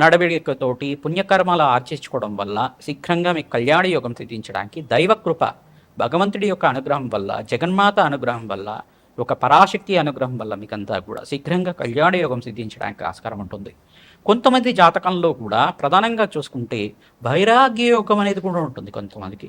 నడవడికతోటి పుణ్యకర్మలు ఆర్చించుకోవడం వల్ల శీఘ్రంగా మీకు కళ్యాణ యోగం సిద్ధించడానికి దైవకృప భగవంతుడి యొక్క అనుగ్రహం వల్ల జగన్మాత అనుగ్రహం వల్ల ఒక పరాశక్తి అనుగ్రహం వల్ల మీకంతా కూడా శీఘ్రంగా కళ్యాణ యోగం సిద్ధించడానికి ఆస్కారం ఉంటుంది. కొంతమంది జాతకంలో కూడా ప్రధానంగా చూసుకుంటే వైరాగ్య యోగం అనేది కూడా ఉంటుంది కొంతమందికి.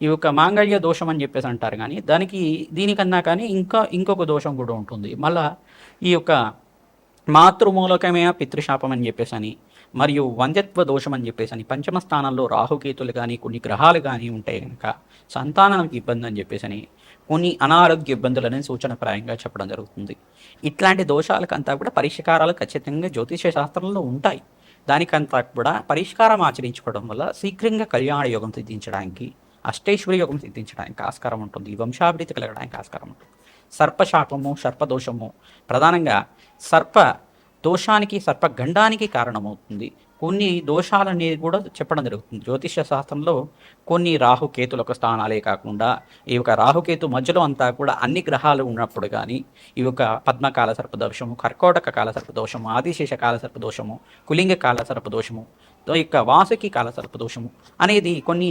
ఈ యొక్క మాంగళ్య దోషం అని చెప్పేసి అంటారు కానీ దానికి దీనికన్నా కానీ ఇంకా ఇంకొక దోషం కూడా ఉంటుంది. మళ్ళా ఈ యొక్క మాతృమూలకమే పితృశాపం అని చెప్పేసి అని మరియు వంద్యత్వ దోషం అని చెప్పేసి అని పంచమ స్థానంలో రాహుకేతులు కానీ కొన్ని గ్రహాలు కానీ ఉంటాయి కనుక సంతానానికి ఇబ్బంది అని చెప్పేసి అని కొన్ని అనారోగ్య ఇబ్బందులని సూచనప్రాయంగా చెప్పడం జరుగుతుంది. ఇట్లాంటి దోషాలకంతా కూడా పరిష్కారాలు ఖచ్చితంగా జ్యోతిష శాస్త్రంలో ఉంటాయి. దానికంతా కూడా పరిష్కారం ఆచరించుకోవడం వల్ల శీఘ్రంగా కళ్యాణ యోగం సిద్ధించడానికి అష్టైశ్వర్య యోగం సిద్ధించడానికి ఆస్కారం ఉంటుంది. వంశాభివృద్ధి కలగడానికి ఆస్కారం ఉంటుంది. సర్పశాపము సర్పదోషము ప్రధానంగా సర్ప దోషానికి సర్పగండానికి కారణమవుతుంది. కొన్ని దోషాలనేది కూడా చెప్పడం జరుగుతుంది. జ్యోతిష శాస్త్రంలో కొన్ని రాహుకేతుల యొక్క స్థానాలే కాకుండా ఈ యొక్క రాహుకేతు మధ్యలో అంతా కూడా అన్ని గ్రహాలు ఉన్నప్పుడు కానీ ఈ యొక్క పద్మకాల సర్పదోషము కర్కోటక కాల సర్పదోషము ఆదిశేష కాల సర్పదోషము కులింగ కాల సర్పదోషము యొక్క వాసుకి కాల సర్పదోషము అనేది కొన్ని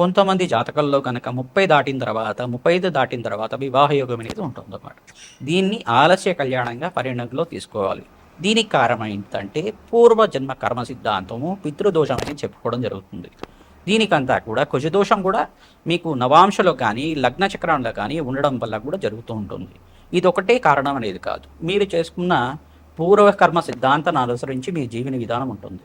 కొంతమంది జాతకంలో కనుక ముప్పై దాటిన తర్వాత ముప్పై ఐదు దాటిన తర్వాత వివాహ యోగం అనేది ఉంటుంది అన్నమాట దీన్ని ఆలస్య కళ్యాణంగా పరిగణనలో తీసుకోవాలి. దీనికి కారణం ఏంటంటే పూర్వజన్మ కర్మ సిద్ధాంతము పితృదోషం అని చెప్పుకోవడం జరుగుతుంది. దీనికంతా కూడా కుజదోషం కూడా మీకు నవాంశలో కానీ లగ్న చక్రంలో కానీ ఉండడం వల్ల కూడా జరుగుతూ ఉంటుంది. ఇది ఒకటే కారణం అనేది కాదు. మీరు చేసుకున్న పూర్వకర్మ సిద్ధాంతాన్ని అనుసరించి మీ జీవన విధానం ఉంటుంది.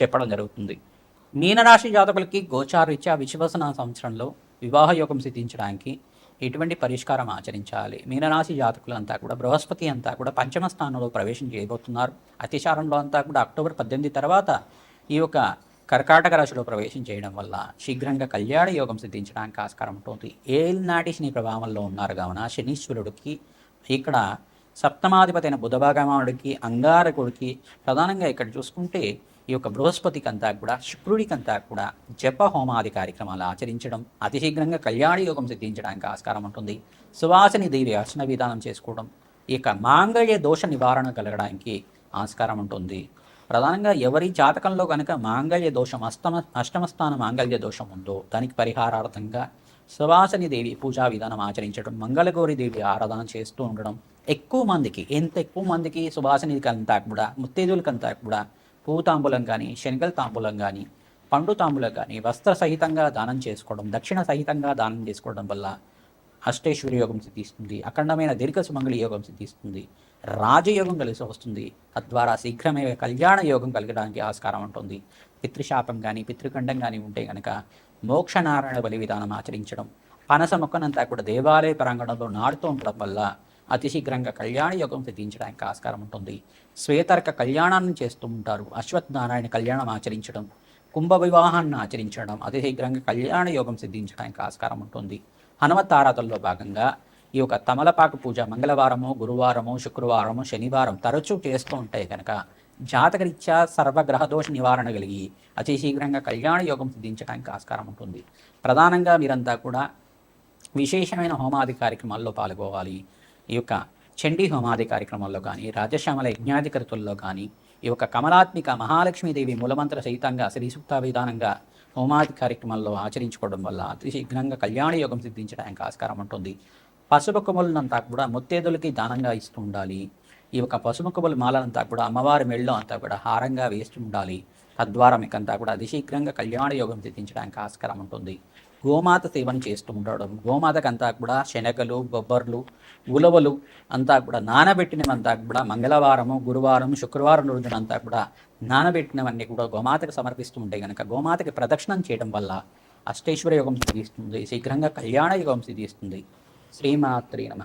చెప్పడం జరుగుతుంది. మీనరాశి జాతకులకి గోచారరీత్యా విశ్వసన సంవత్సరంలో వివాహ యోగం సిద్ధించడానికి ఎటువంటి పరిష్కారం ఆచరించాలి? మీనరాశి జాతకులంతా కూడా బృహస్పతి అంతా కూడా పంచమ స్థానంలో ప్రవేశం చేయబోతున్నారు. అతిచారంలో అంతా కూడా అక్టోబర్ పద్దెనిమిది తర్వాత ఈ యొక్క కర్కాటక రాశిలో ప్రవేశం చేయడం వల్ల శీఘ్రంగా కళ్యాణ యోగం సిద్ధించడానికి ఆస్కారం ఉంటుంది. ఏలినాటి శని ప్రభావంలో ఉన్నారు కావున శనీశ్వరుడికి ఇక్కడ సప్తమాధిపతి అయిన బుధభాగవానుడికి అంగారకుడికి ప్రధానంగా ఇక్కడ చూసుకుంటే ఈ యొక్క బృహస్పతికి అంతా కూడా శుక్రుడికి అంతా కూడా జప హోమాది కార్యక్రమాలు ఆచరించడం అతి శీఘ్రంగా కళ్యాణ యోగం సిద్ధించడానికి ఆస్కారం ఉంటుంది. సువాసిని దేవి అర్చన విధానం చేసుకోవడం ఈ యొక్క మాంగళ్య దోష నివారణ కలగడానికి ఆస్కారం ఉంటుంది. ప్రధానంగా ఎవరి జాతకంలో కనుక మాంగళ్య దోషం అష్టమ అష్టమస్థాన మాంగళ్య దోషం ఉందో దానికి పరిహారార్థంగా సువాసని దేవి పూజా విధానం ఆచరించడం మంగళగౌరి దేవి ఆరాధన చేస్తూ ఉండడం ఎక్కువ మందికి ఎంత ఎక్కువ మందికి సువాసనికంతా కూడా ముత్తేజులకంతా కూడా పువ్వు తాంబూలం కానీ శనగల తాంబూలం కానీ పండు తాంబూలం కానీ వస్త్ర సహితంగా దానం చేసుకోవడం దక్షిణ సహితంగా దానం చేసుకోవడం వల్ల అష్టేశ్వరి యోగం సిద్ధిస్తుంది అఖండమైన దీర్ఘ సుమంగళి యోగం సిద్ధిస్తుంది రాజయోగం కలిసి వస్తుంది తద్వారా శీఘ్రమే కళ్యాణ యోగం కలగడానికి ఆస్కారం ఉంటుంది. పితృశాపం కానీ పితృఖండం కానీ ఉంటే కనుక మోక్షనారాయణ బలి విధానం ఆచరించడం పనస మొక్కనంతా కూడా దేవాలయ ప్రాంగణంలో నాడుతూ ఉండడం వల్ల అతి శీఘ్రంగా కళ్యాణ యోగం సిద్ధించడానికి ఆస్కారం ఉంటుంది. శ్వేతర్క కళ్యాణాన్ని చేస్తూ ఉంటారు. అశ్వత్థనారాయణ కళ్యాణం ఆచరించడం కుంభ వివాహాన్ని ఆచరించడం అతి శీఘ్రంగా కళ్యాణ యోగం సిద్ధించడానికి ఆస్కారం ఉంటుంది. హనుమత్ ఆరాధనలో భాగంగా ఈ యొక్క తమలపాకు పూజ మంగళవారము గురువారము శుక్రవారము శనివారం తరచూ చేస్తూ ఉంటే కనుక జాతకరీత్యా సర్వగ్రహదోష నివారణ కలిగి అతి శీఘ్రంగా కళ్యాణ యోగం సిద్ధించడానికి ఆస్కారం ఉంటుంది. ప్రధానంగా మీరంతా కూడా విశేషమైన హోమాది కార్యక్రమాల్లో పాల్గొవాలి. ఈ యొక్క చండీ హోమాది కార్యక్రమంలో కానీ రాజశ్యామల యజ్ఞాధికృతుల్లో కానీ ఈ యొక్క కమలాత్మిక మహాలక్ష్మీదేవి మూలమంత్ర సహితంగా శ్రీ సూక్త విధానంగా హోమాది కార్యక్రమంలో ఆచరించుకోవడం వల్ల అతి శీఘ్రంగా కళ్యాణ యోగం సిద్ధించడానికి ఆస్కారం ఉంటుంది. పసుపు కూడా ముత్తేదులకి దానంగా ఇస్తూ ఉండాలి. ఈ యొక్క పసుపు కొమ్ముల మాలనంతా కూడా అమ్మవారి మెళ్ళలో అంతా కూడా హారంగా వేస్తూ ఉండాలి. తద్వారా మీకంతా కూడా అతి శీఘ్రంగా కళ్యాణ యోగం సిద్ధించడానికి ఆస్కారం ఉంటుంది. గోమాత సేవను చేస్తూ ఉండడం గోమాతకంతా కూడా శనగలు బొబ్బర్లు ఉలవలు అంతా కూడా నానబెట్టినవంతా కూడా మంగళవారము గురువారం శుక్రవారం రోజునంతా కూడా నానబెట్టినవన్నీ కూడా గోమాతకు సమర్పిస్తూ ఉంటే కనుక గోమాతకి ప్రదక్షిణం చేయడం వల్ల అష్టేశ్వర యోగం సిద్ధిస్తుంది శీఘ్రంగా కళ్యాణ యోగం సిద్ధిస్తుంది. శ్రీమాత్రి నమ.